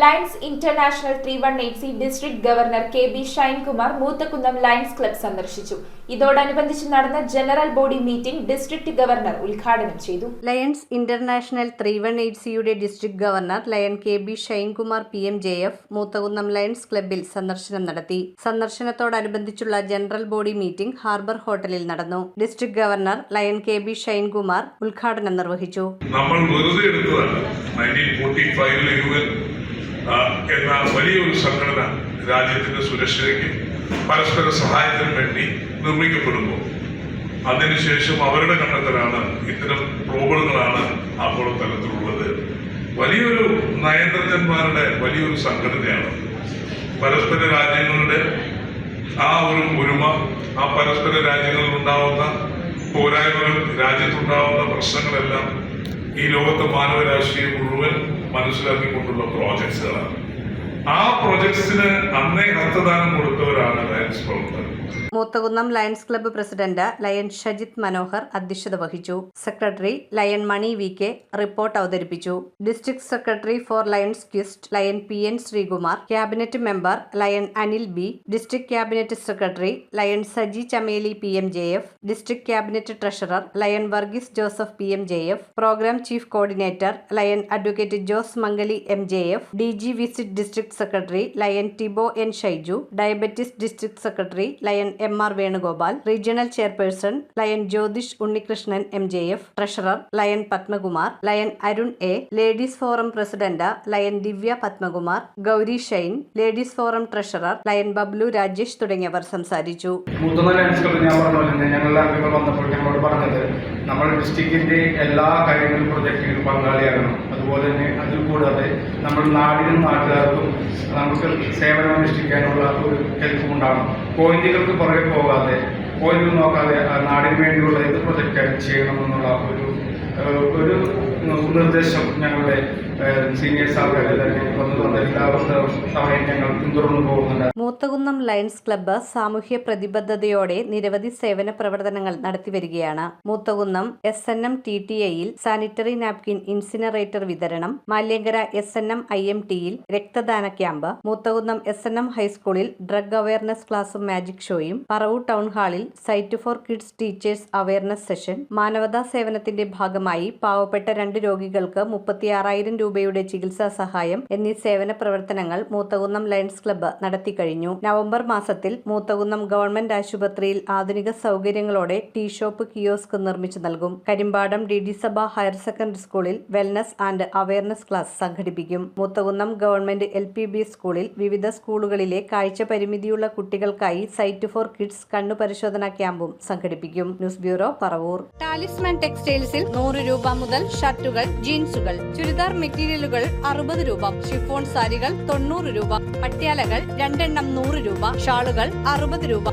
Lions International three one eight C district governor K B Shinekumar Moothakunnam Lions club സന്ദർശിച്ചു. ഇതോടനുബന്ധിച്ച് നടന്ന general body meeting district governor ഉദ്ഘാടനം ചെയ്തു. Lions International three one eight സിയുടെ district governor lion K B Shinekumar P M J F Moothakunnam Lions ക്ലബിൽ സന്ദർശനം നടത്തി. സന്ദർശനത്തോടനുബന്ധിച്ചുള്ള ജനറൽ ബോഡി മീറ്റിംഗ് ഹാർബർ ഹോട്ടലിൽ നടന്നു. District governor lion K B Shinekumar ഉദ്ഘാടനം നിർവഹിച്ചു. നമ്മൾ വെറുതെ എന്ന വലിയൊരു സംഘടന രാജ്യത്തിന്റെ സുരക്ഷയ്ക്ക് പരസ്പര സഹായത്തിന് വേണ്ടി നിർമ്മിക്കപ്പെടുന്നു. അതിനുശേഷം അവരുടെ കണ്ടെത്തലാണ് ഇത്തരം പ്രോബ്ലങ്ങളാണ് ആഗോള തലത്തിലുള്ളത്. വലിയൊരു നയതന്ത്രന്മാരുടെ വലിയൊരു സംഘടനയാണ്. പരസ്പര രാജ്യങ്ങളുടെ ആ ഒരു ഒരുമ ആ പരസ്പര രാജ്യങ്ങളിൽ ഉണ്ടാവുന്ന പോരായ്മകൾ രാജ്യത്തുണ്ടാവുന്ന പ്രശ്നങ്ങളെല്ലാം ഈ ലോകത്തെ മാനവരാശിയെ മുഴുവൻ മനസ്സിലാക്കിക്കൊണ്ടുള്ള പ്രോജക്ട്സുകളാണ് ആ പ്രോജക്ട്സിന് അന്നേ ഹസ്തദാനം കൊടുത്തവരാണ് Moothakunnam Lions club president lion Shajith Manohar അധ്യക്ഷത വഹിച്ചു. Secretary lion Mani V K report അവതരിപ്പിച്ചു. District secretary for Lions quest lion P N Sreekumar. Cabinet member lion Anil B district cabinet secretary lion Saji Chameli P M J F district cabinet treasurer lion Varghese Joseph P M J F programme chief coordinator lion advocate Jose Mangali M J F D G visit district secretary lion ടിബോ N Shyju diabetes district secretary lion M R Venugopal regional chairperson lion Jyothish Unnikrishnan M J F treasurer lion Padmakumar lion Arun A ladies forum president lion Divya Padmakumar Gauri Shine ladies forum treasurer lion Bablu Rajesh തുടങ്ങിയവർ സംസാരിച്ചു. ഞങ്ങളുടെ വന്നപ്പോൾ ഞങ്ങളോട് പറഞ്ഞത് നമ്മൾ എല്ലാ കാര്യങ്ങളും പ്രൊജക്റ്റിലും പങ്കാളിയാകണം. അതുപോലെ തന്നെ അതിൽ കൂടാതെ നമ്മൾ നാടിനും നാട്ടുകാർക്കും നമുക്ക് സേവനം അനുഷ്ഠിക്കാനുള്ള ഒരു ഹെൽപ്പും ഉണ്ടാകണം പോയിന്റുകൾക്ക് പുറകെ പോകാതെ പോയിന്റ് നോക്കാതെ നാടിന് വേണ്ടിയുള്ള ഏത് ചെയ്യണം എന്നുള്ള ഒരു ഒരു നിർദ്ദേശം ഞങ്ങളുടെ സീനിയേഴ്സ് മൂത്തകുന്നം ലയൺസ് ക്ലബ്ബ് സാമൂഹ്യ പ്രതിബദ്ധതയോടെ നിരവധി സേവന പ്രവർത്തനങ്ങൾ നടത്തിവരികയാണ് Moothakunnam S N M T T ഐയിൽ സാനിറ്ററി നാപ്കിൻ ഇൻസിനറേറ്റർ വിതരണം Malyankara S N M I M ടിയിൽ രക്തദാന camp Moothakunnam S N M ഹൈസ്കൂളിൽ ഡ്രഗ് അവയർനെസ് ക്ലാസും മാജിക് ഷോയും പറവൂർ ടൗൺ ഹാളിൽ sight for kids teachers awareness session മാനവതാ സേവനത്തിന്റെ ഭാഗമായി പാവപ്പെട്ട രണ്ട് രോഗികൾക്ക് മുപ്പത്തിയാറായിരം രൂപയുടെ ചികിത്സാ സഹായം എന്നീ സേവന പ്രവർത്തനങ്ങൾ മൂത്തകുന്നം ലയൺസ് ക്ലബ്ബ് നടത്തിക്കഴിഞ്ഞു. നവംബർ മാസത്തിൽ മൂത്തകുന്നം ഗവൺമെന്റ് ആശുപത്രിയിൽ ആധുനിക സൗകര്യങ്ങളോടെ ടീ ഷോപ്പ് കിയോസ്ക് നിർമ്മിച്ചു നൽകും. Karimpadam D D Sabha higher secondary സ്കൂളിൽ വെൽനസ് ആൻഡ് അവയർനെസ് ക്ലാസ് സംഘടിപ്പിക്കും. Moothakunnam government L P B സ്കൂളിൽ വിവിധ സ്കൂളുകളിലെ കാഴ്ച പരിമിതിയുള്ള കുട്ടികൾക്കായി സൈറ്റ് ഫോർ കിഡ്സ് കണ്ണു പരിശോധനാ ക്യാമ്പും സംഘടിപ്പിക്കും. News bureau Paravur. ടാലിസ്മാൻ ടെക്സ്റ്റൈൽസിൽ നൂറ് രൂപ മുതൽ ഷർട്ടുകൾ ജീൻസുകൾ ചുരിദാർ മെറ്റീരിയലുകൾ അറുപത് രൂപ ഷിഫോൺ സാരികൾ തൊണ്ണൂറ് രൂപ പട്യാലകൾ രണ്ടെണ്ണം നൂറ് രൂപ ഷാളുകൾ അറുപത് രൂപ.